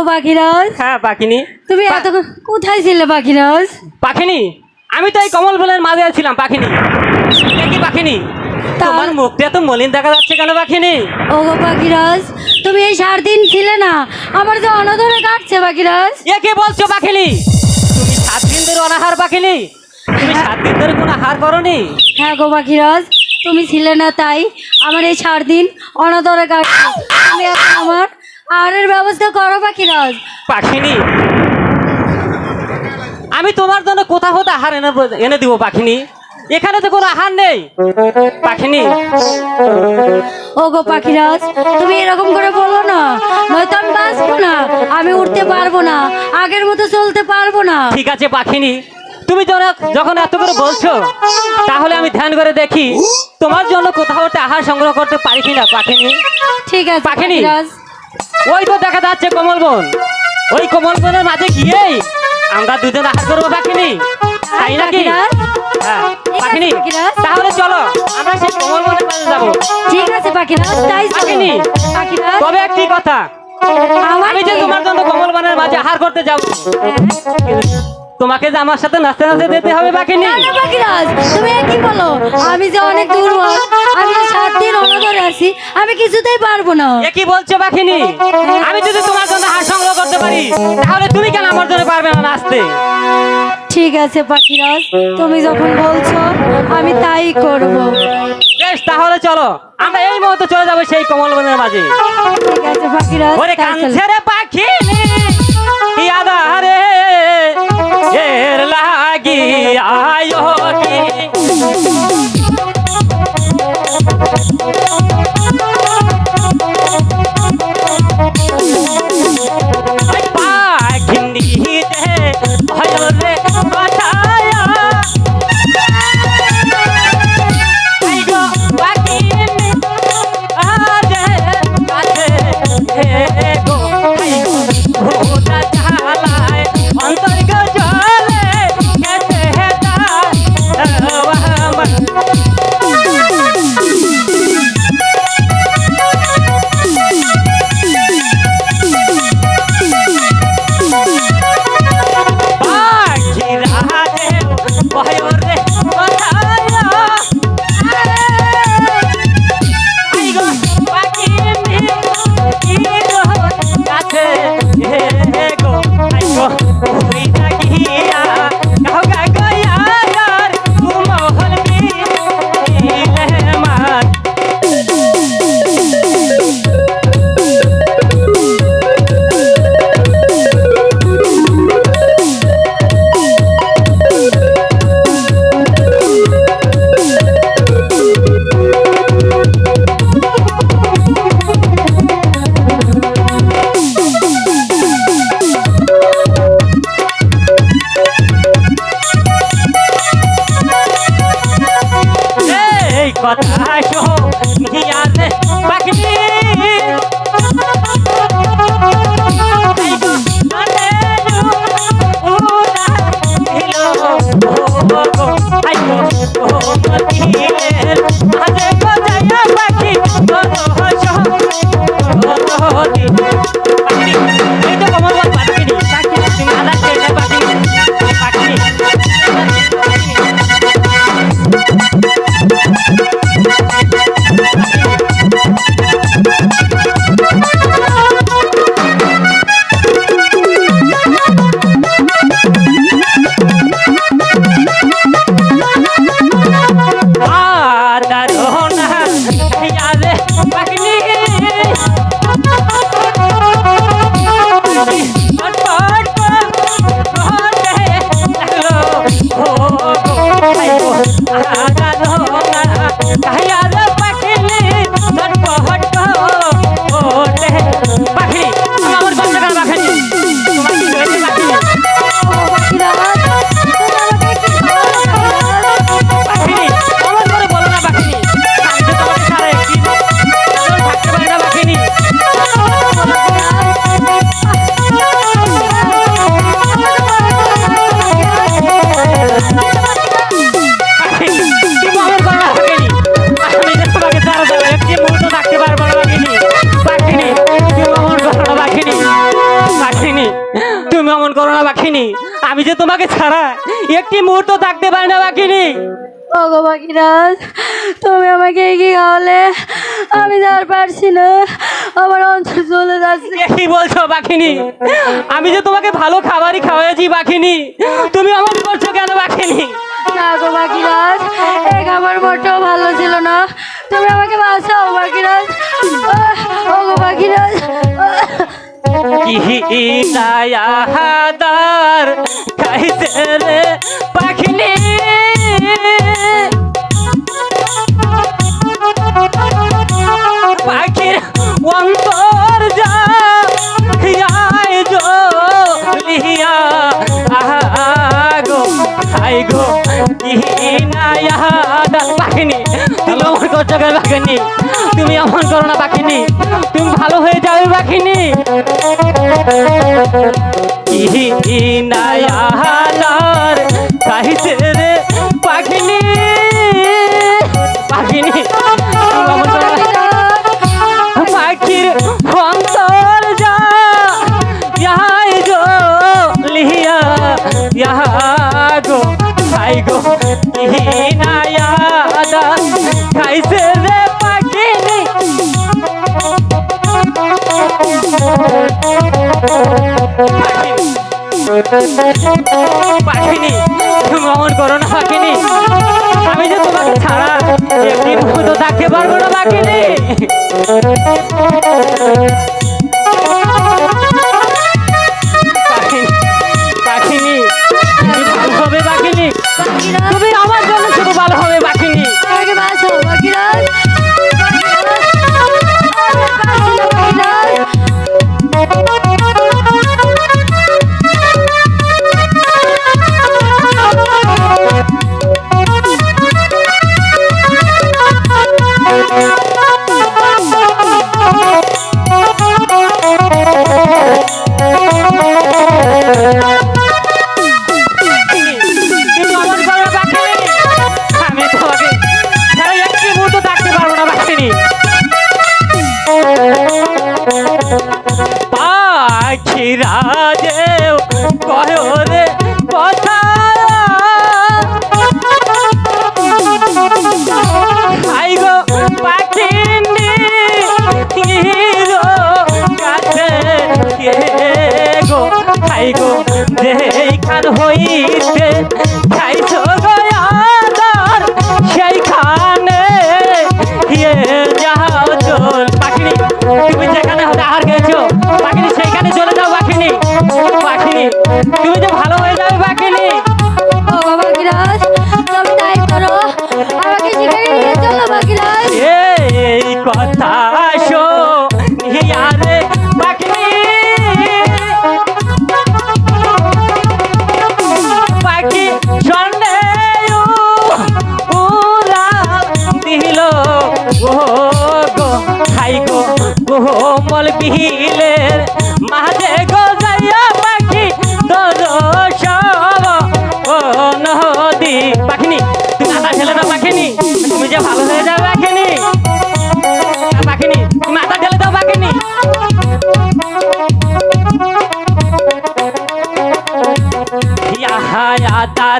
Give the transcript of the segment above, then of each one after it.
ওগো পাখিরাজ? হ্যাঁ পাখিনি। তুমি এত কোথায় ছিলে পাখিরাজ? পাখিনি। আমি তো এই কমল ফুলের মাঝে ছিলাম পাখিনি। কি পাখিনি? তোমার মুখটা তো মলিন দেখা যাচ্ছে কেন পাখিনি? ওগো পাখিরাজ তুমি এই সাত দিন ছিলে না। আমার যে অনধরে কাটছে পাখিরাজ। এ কি বলছো পাখিনি? তুমি সাত দিন ধরে অনাহার পাখিনি? তুমি সাত দিন ধরে কোনো আহার করনি? হ্যাঁ গো পাখিরাজ তুমি ছিলে না তাই আমার এই সাত দিন অনধরে কাটছে। তুমি এখন আমার আহারের ব্যবস্থা করো পাখিরাজ পাখিনি। আমি তোমার জন্য কোথাও হতে আহার এনে এনে দিব পাখিনি? এখানে তো কোনো আহার নেই। পাখিনি। ওগো পাখিরাজ তুমি এরকম করে বলো না। নয়তো আমি বাঁচবো না আমি উঠতে পারব না আগের মতো চলতে পারব না। ঠিক আছে পাখিনি। তুমি যখন যখন এত করে বলছো তাহলে আমি ধ্যান করে দেখি তোমার জন্য কোথাও একটা আহার সংগ্রহ করতে পারি কিনা পাখিনি? ঠিক আছে পাখিনি? ওই তো দেখা যাচ্ছে কমল বন ওই কমল বনের মাঝে গিয়ে আমরা দুজন আহার করব পাখিনি। তাই নাকি? হ্যাঁ পাখিনি? তাহলে চলো আমরা সেই কমল বনের মাঝে যাব। ঠিক আছে তাই। পাখিনি? তবে একটি কথা আমি যে তোমার জন্য কমল বনের মাঝে আহার করতে যাব। হ্যাঁ। তোমাকে যে আমার সাথে নাচতে নাচতে যেতে হবে পাখিনি না, না, পাখিরাজ তুমি কি বলো? আমি যে অনেক দুর্বল আমি সাত দিন অনাদরে আছি আমি কিছুতেই পারব না। এ কি বলছো পাখিনি আমি যদি তোমার জন্য হার সংগ্রহ করতে পারি তাহলে তুমি কেন আমার জন্য পারবে না নাচতে? ঠিক আছে পাখিরাজ তুমি যখন বলছো আমি তাই করব। বেশ তাহলে চলো আমরা এই মুহূর্তে চলে যাব সেই কমল বনের মাঝে। ঠিক আছে পাখিরাজ ওরে চলো। কাঞ্চের পাখি ইয়াদারে এর লাগি আয়ো না বাকিনি আমি যে তোমাকে ছাড়া একটি মুহূর্ত থাকতে পারি না বাকিনি ওগো পাখিরাজ তুমি আমাকে এগিয়ে খাওয়ালে আমি আর পারছি না। আমার অন্তর চলে যাচ্ছে। কি বলছো বাকিনি আমি যে তোমাকে ভালো খাবারই খাওয়াইছি বাকিনি তুমি আমার করছ কেন বাকিনি না গো পাখিরাজ এই খাবার মোটেও ভালো ছিল না। তুমি আমাকে বাঁচাও পাখিরাজ আহ, ওগো পাখিরাজ কি দায়াদার খাইতে রে পাখিনি। পাখির অন্তর যা জো লিয়া আগো হাই গো পাখিনি, তুমি করছ কেন পাখিনি, তুমি অমন করো না পাখিনি, তুমি ভালো হয়ে যাবে পাখিনি। নায়ালার কাহিতে রে করো না। পাখির অন্তর যা ইহাই গো লিয়া ইহা গো খাই গো ইহিনায়াদা খাইছে রে পাখিনি। তুমি অমন করো না, পাখিনি। আমি যে তোমাকে ছাড়া একদিন তো থাকতে পারব না, পাখিনি। তুমি হবে আমার জন্য শুধু ভালো হবে, পাখিনি। বাঁচাও পাখিরা কয়রে কথা। আই গো পাখিনি গো কাছে কে গো? খাই গো হইতে পাখিরাজ তুমি তাই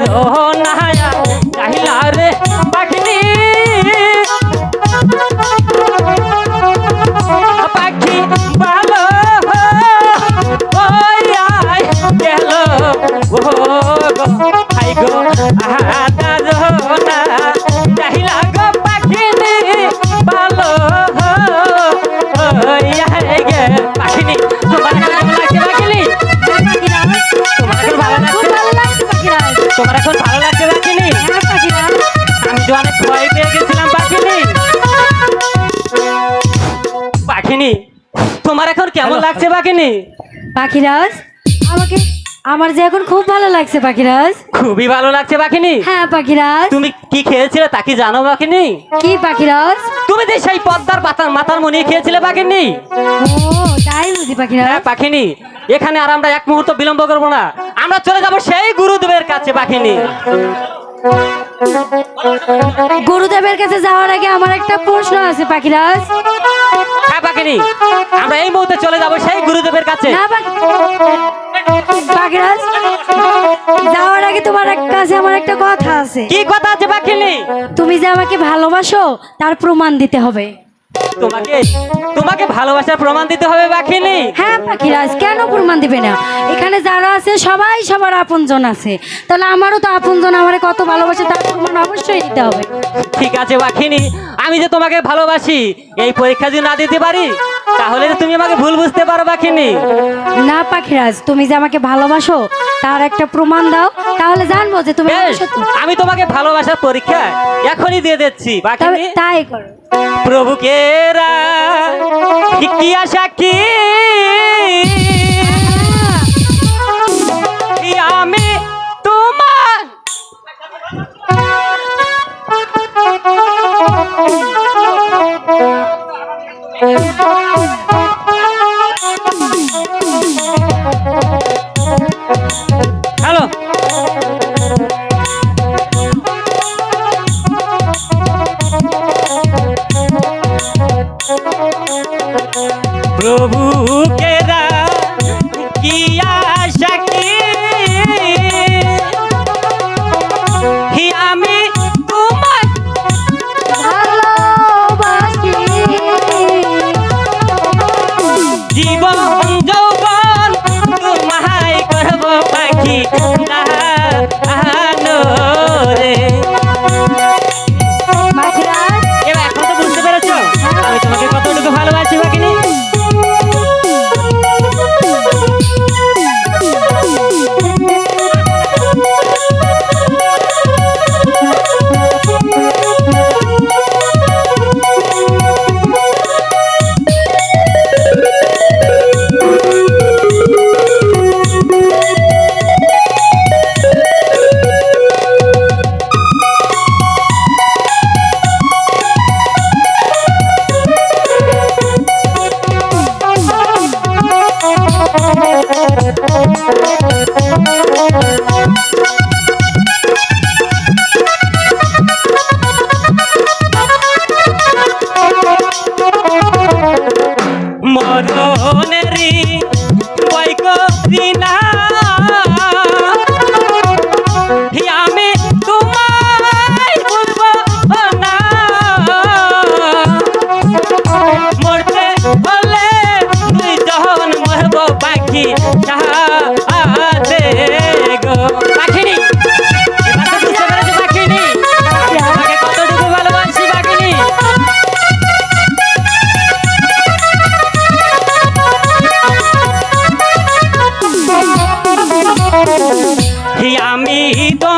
Oh. হ্যাঁ পাখিরাজ আমি তো অনেক ভয় পেয়ে গেছিলাম পাখিনি পাখিনি তোমার এখন কেমন লাগছে পাখিনি? পাখিরাজ আমাকে আমার যে এখন খুব ভালো লাগছে পাখিরাজ। খুবই ভালো লাগছে পাখিনি? হ্যাঁ পাখিরাজ। তুমি কি খেয়েছিলে তা কি জানো পাখিনি? কি পাখিরাজ? তুমি যে সেই পদ্মার পাতার মাথার মনি খেয়েছিলে পাখিনি? ও তাই বুঝি পাখিরাজ। হ্যাঁ পাখিনি। এখানে আর আমরা এক মুহূর্ত বিলম্ব করব না। আমরা চলে যাব সেই গুরুদেবের কাছে পাখিনি। গুরুদেবের কাছে যাওয়ার আগে আমার একটা প্রশ্ন আছে পাখিরাজ। হ্যাঁ পাখিনি আমরা এই মুহূর্তে চলে যাব সেই গুরুদেবের কাছে। না পাখিরাজ যাওয়ার আগে তোমার কাছে আমার একটা কথা আছে। কি কথা আছে পাখিনি তুমি যে আমাকে ভালোবাসো তার প্রমাণ দিতে হবে। তোমাকে তোমাকে ভালোবাসার প্রমাণ দিতে হবে পাখিনি হ্যাঁ পাখিরাজ কেন প্রমাণ দিবে না? এখানে যারা আছে সবাই সবার আপনজন আছে। তাহলে আমারও তো আপনজন আমারে কত ভালোবাসে তার প্রমাণ অবশ্যই দিতে হবে। ঠিক আছে পাখিনি আমি যে তোমাকে ভালোবাসি এই পরীক্ষা যদি না দিতে পারি তাহলে তুমি আমাকে ভুল বুঝতে পারো পাখিনি না পাখিরাজ তুমি যে আমাকে ভালোবাসো তার একটা প্রমাণ দাও তাহলে জানব যে তুমি বেশ, আমি তোমাকে ভালোবাসার পরীক্ষা এখনই দিয়ে দিচ্ছি তবে পাখিনি তাই করো। প্রভুকে কি সাক্ষী আমি তোমার। হ্যালো প্রভু কেরা কি আশা কি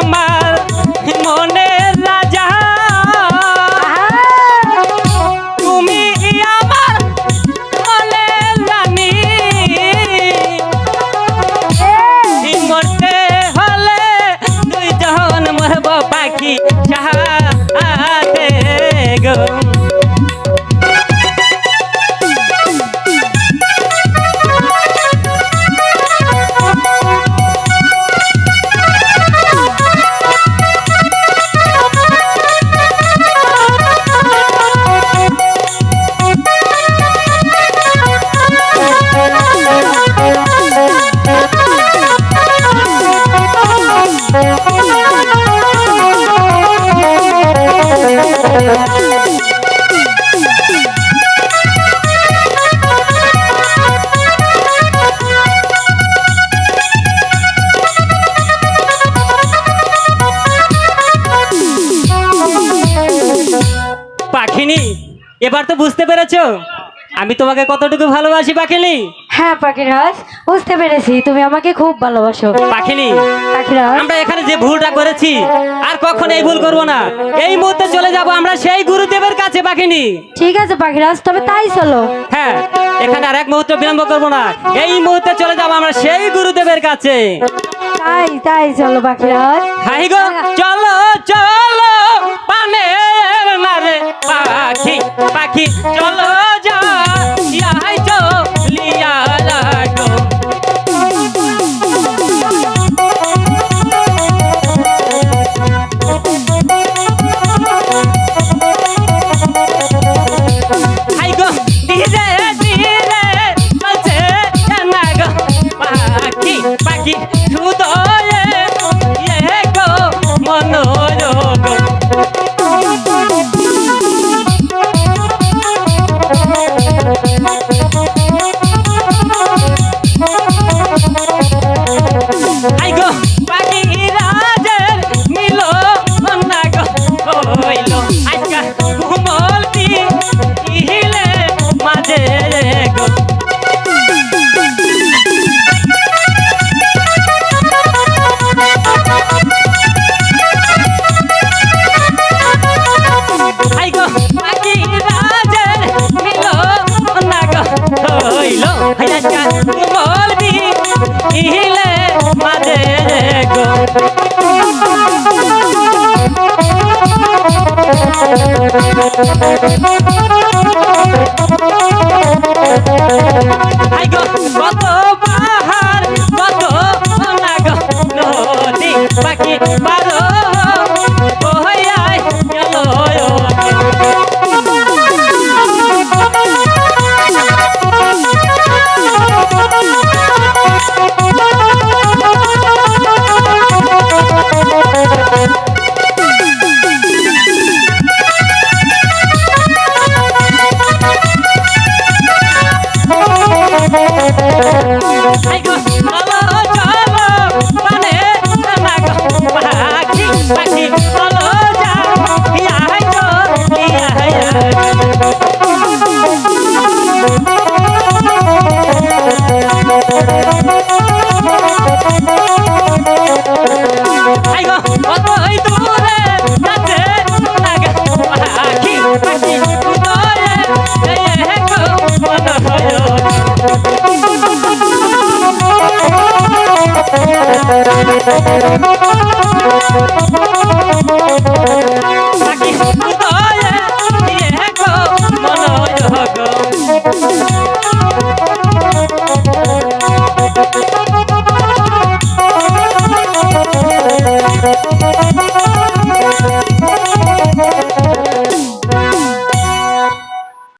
তোমার বুঝতে পেরেছ আমি তোমাকে কতটুকু ভালোবাসি পাখিনি হ্যাঁ পাখিরাজ বুঝতে পেরেছি তুমি আমাকে খুব ভালোবাসো। পাখিনি পাখিরাজ। আমরা এখানে যে ভুলটা করেছি আর কখনো এই ভুল করব না। এই মুহূর্তে চলে যাব আমরা সেই গুরুদেবের কাছে পাখিনি ঠিক আছে পাখিরাজ তবে তাই চলো। হ্যাঁ এখানে আর এক মুহূর্ত বিলম্ব করব না। এই মুহূর্তে চলে যাব আমরা সেই গুরুদেবের কাছে। তাই তাই চলো পাখিরাজ। হাই গো চলো চলো। পাখি পাখি চলো